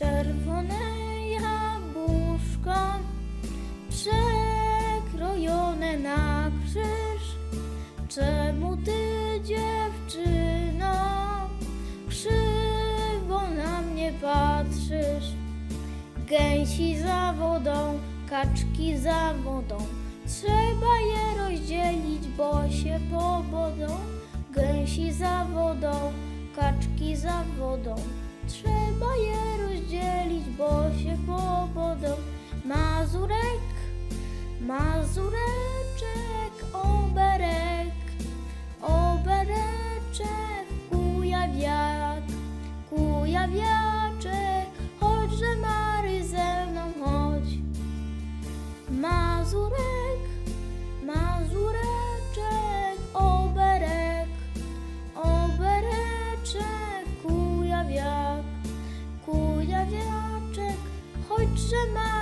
Czerwone jabłuszko przekrojone na krzyż. Czemu ty, dziewczyno, krzywo na mnie patrzysz? Gęsi za wodą, kaczki za wodą. Trzeba je rozdzielić, bo się pobodą. Gęsi za wodą, kaczki za wodą. Trzeba mazureczek, oberek, obereczek, kujawiak, kujawiaczek, chodźże Mary ze mną chodź. Mazurek, mazureczek, oberek, obereczek, kujawiak, kujawiaczek, chodźże Mary